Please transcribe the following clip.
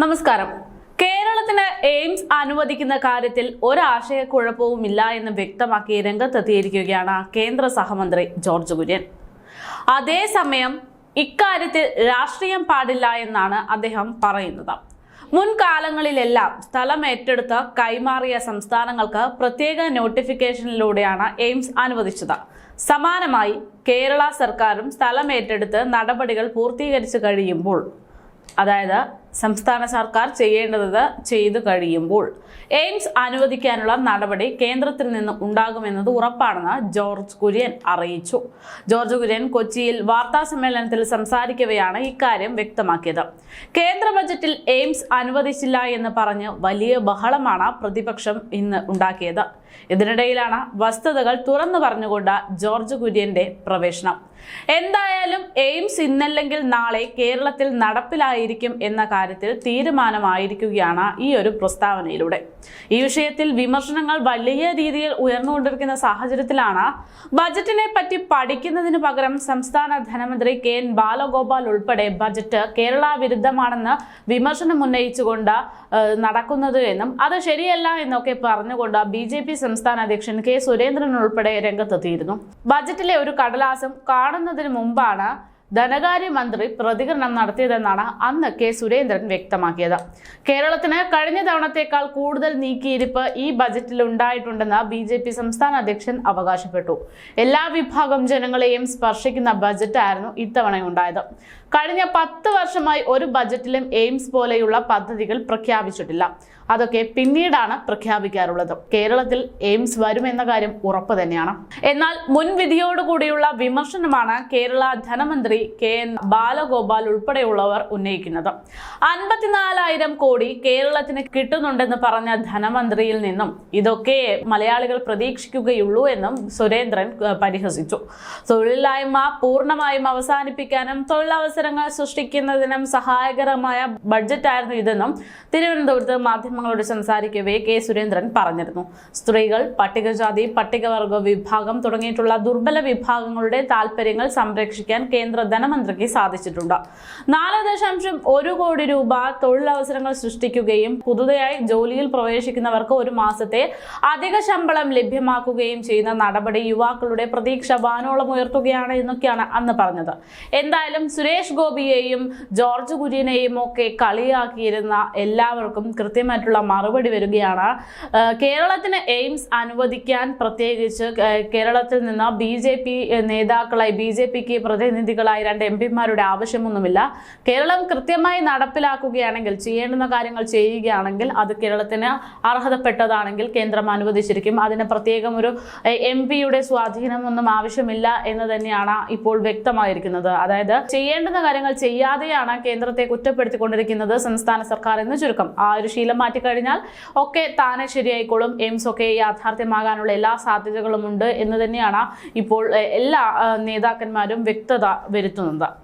നമസ്കാരം. കേരളത്തിന് എയിംസ് അനുവദിക്കുന്ന കാര്യത്തിൽ ഒരാശയക്കുഴപ്പവുമില്ല എന്ന് വ്യക്തമാക്കി രംഗത്തെത്തിയിരിക്കുകയാണ് കേന്ദ്ര സഹമന്ത്രി ജോർജ് കുര്യൻ. അതേസമയം ഇക്കാര്യത്തിൽ രാഷ്ട്രീയം പാടില്ല എന്നാണ് അദ്ദേഹം പറയുന്നത്. മുൻകാലങ്ങളിലെല്ലാം സ്ഥലം ഏറ്റെടുത്ത് കൈമാറിയ സംസ്ഥാനങ്ങൾക്ക് പ്രത്യേക നോട്ടിഫിക്കേഷനിലൂടെയാണ് എയിംസ് അനുവദിച്ചത്. സമാനമായി കേരള സർക്കാരും സ്ഥലം ഏറ്റെടുത്ത് നടപടികൾ പൂർത്തീകരിച്ചു കഴിയുമ്പോൾ അതായത് സംസ്ഥാന സർക്കാർ ചെയ്യേണ്ടത് ചെയ്തു കഴിയുമ്പോൾ എയിംസ് അനുവദിക്കാനുള്ള നടപടി കേന്ദ്രത്തിൽ നിന്ന് ഉണ്ടാകുമെന്നത് ഉറപ്പാണെന്ന് ജോർജ് കുര്യൻ അറിയിച്ചു. ജോർജ് കുര്യൻ കൊച്ചിയിൽ വാർത്താ സമ്മേളനത്തിൽ സംസാരിക്കവെയാണ് ഇക്കാര്യം വ്യക്തമാക്കിയത്. കേന്ദ്ര ബജറ്റിൽ എയിംസ് അനുവദിച്ചില്ല എന്ന് പറഞ്ഞ് വലിയ ബഹളമാണ് പ്രതിപക്ഷം ഇന്ന് ഉണ്ടാക്കിയത്. ഇതിനിടയിലാണ് വസ്തുതകൾ തുറന്നു പറഞ്ഞുകൊണ്ട് ജോർജ് കുര്യന്റെ പ്രവേശനം. എന്തായാലും എയിംസ് ഇന്നല്ലെങ്കിൽ നാളെ കേരളത്തിൽ നടപ്പിലായിരിക്കും എന്ന കാര്യത്തിൽ തീരുമാനമായിരിക്കുകയാണ് ഈ ഒരു പ്രസ്താവനയിലൂടെ. ഈ വിഷയത്തിൽ വിമർശനങ്ങൾ വലിയ രീതിയിൽ ഉയർന്നുകൊണ്ടിരിക്കുന്ന സാഹചര്യത്തിലാണ് ബജറ്റിനെ പറ്റി പഠിക്കുന്നതിന് പകരം സംസ്ഥാന ധനമന്ത്രി കെ എൻ ബാലഗോപാൽ ഉൾപ്പെടെ ബജറ്റ് കേരള വിരുദ്ധമാണെന്ന് വിമർശനം ഉന്നയിച്ചുകൊണ്ട് നടക്കുന്നത് എന്നും അത് ശരിയല്ല എന്നൊക്കെ പറഞ്ഞുകൊണ്ട് ബി ജെ പി സംസ്ഥാന അധ്യക്ഷൻ കെ സുരേന്ദ്രൻ ഉൾപ്പെടെ രംഗത്തെത്തിയിരുന്നു. ബജറ്റിലെ ഒരു കടലാസം കാണുന്നതിന് മുമ്പാണ് ധനകാര്യമന്ത്രി പ്രതികരണം നടത്തിയതെന്നാണ് അന്ന് കെ സുരേന്ദ്രൻ വ്യക്തമാക്കിയത്. കേരളത്തിന് കഴിഞ്ഞ തവണത്തേക്കാൾ കൂടുതൽ നീക്കിയിരിപ്പ് ഈ ബജറ്റിൽ ഉണ്ടായിട്ടുണ്ടെന്ന് ബി ജെ പി സംസ്ഥാന അധ്യക്ഷൻ അവകാശപ്പെട്ടു. എല്ലാ വിഭാഗം ജനങ്ങളെയും സ്പർശിക്കുന്ന ബജറ്റായിരുന്നു ഇത്തവണ ഉണ്ടായത് കഴിഞ്ഞ പത്ത് വർഷമായി ഒരു ബജറ്റിലും എയിംസ് പോലെയുള്ള പദ്ധതികൾ പ്രഖ്യാപിച്ചിട്ടില്ല. അതൊക്കെ പിന്നീടാണ് പ്രഖ്യാപിക്കാറുള്ളത്. കേരളത്തിൽ എയിംസ് വരുമെന്ന കാര്യം ഉറപ്പ് തന്നെയാണ്. എന്നാൽ മുൻവിധിയോടുകൂടിയുള്ള വിമർശനമാണ് കേരള ധനമന്ത്രി കെ എൻ ബാലഗോപാൽ ഉൾപ്പെടെയുള്ളവർ ഉന്നയിക്കുന്നത്. അൻപത്തിനാലായിരം കോടി കേരളത്തിന് കിട്ടുന്നുണ്ടെന്ന് പറഞ്ഞ ധനമന്ത്രിയിൽ നിന്നും ഇതൊക്കെ മലയാളികൾ പ്രതീക്ഷിക്കുകയുള്ളൂ എന്നും സുരേന്ദ്രൻ പരിഹസിച്ചു. തൊഴിലില്ലായ്മ പൂർണമായും അവസാനിപ്പിക്കാനും തൊഴിലവസരങ്ങൾ സൃഷ്ടിക്കുന്നതിനും സഹായകരമായ ബഡ്ജറ്റായിരുന്നു ഇതെന്നും തിരുവനന്തപുരത്ത് മാധ്യമങ്ങളോട് സംസാരിക്കവേ കെ സുരേന്ദ്രൻ പറഞ്ഞിരുന്നു. സ്ത്രീകൾ പട്ടികജാതി പട്ടികവർഗ വിഭാഗം തുടങ്ങിയിട്ടുള്ള ദുർബല വിഭാഗങ്ങളുടെ താല്പര്യങ്ങൾ സംരക്ഷിക്കാൻ കേന്ദ്ര ധനമന്ത്രിക്ക് സാധിച്ചിട്ടുണ്ട്. നാല് ദശാംശം ഒരു കോടി രൂപ തൊഴിലവസരങ്ങൾ സൃഷ്ടിക്കുകയും പുതുതായി ജോലിയിൽ പ്രവേശിക്കുന്നവർക്ക് ഒരു മാസത്തെ അധിക ശമ്പളം ലഭ്യമാക്കുകയും ചെയ്യുന്ന നടപടി യുവാക്കളുടെ പ്രതീക്ഷ വാനോളം ഉയർത്തുകയാണ് എന്നൊക്കെയാണ് അന്ന് പറഞ്ഞത്. എന്തായാലും സുരേഷ് ഗോപിയെയും ജോർജ് കുര്യനെയും ഒക്കെ കളിയാക്കിയിരുന്ന എല്ലാവർക്കും കൃത്യമായിട്ടുള്ള മറുപടി വരികയാണ്. കേരളത്തിന് എയിംസ് അനുവദിക്കാൻ പ്രത്യേകിച്ച് കേരളത്തിൽ നിന്ന് ബി ജെ പി നേതാക്കളായി ബി ജെ പിക്ക് പ്രതിനിധികളായി രണ്ട് എം പിമാരുടെ ആവശ്യമൊന്നുമില്ല. കേരളം കൃത്യമായി നടപ്പിലാക്കുകയാണെങ്കിൽ ചെയ്യേണ്ടുന്ന കാര്യങ്ങൾ ചെയ്യുകയാണെങ്കിൽ അത് കേരളത്തിന് അർഹതപ്പെട്ടതാണെങ്കിൽ കേന്ദ്രം അനുവദിച്ചിരിക്കും. അതിന് പ്രത്യേകം ഒരു എം പിയുടെ സ്വാധീനമൊന്നും ആവശ്യമില്ല എന്ന് തന്നെയാണ് ഇപ്പോൾ വ്യക്തമായിരിക്കുന്നത്. അതായത് ചെയ്യേണ്ടുന്ന കാര്യങ്ങൾ ചെയ്യാതെയാണ് കേന്ദ്രത്തെ കുറ്റപ്പെടുത്തിക്കൊണ്ടിരിക്കുന്നത് സംസ്ഥാന സർക്കാർ എന്ന് ചുരുക്കം. ആ ഒരു ശീലം മാറ്റിക്കഴിഞ്ഞാൽ ഒക്കെ താനെ ശരിയായിക്കോളും. എയിംസ് ഒക്കെ യാഥാർത്ഥ്യമാകാനുള്ള എല്ലാ സാധ്യതകളും ഉണ്ട് എന്ന് തന്നെയാണ് ഇപ്പോൾ എല്ലാ നേതാക്കന്മാരും വ്യക്തത ベッドなんだ。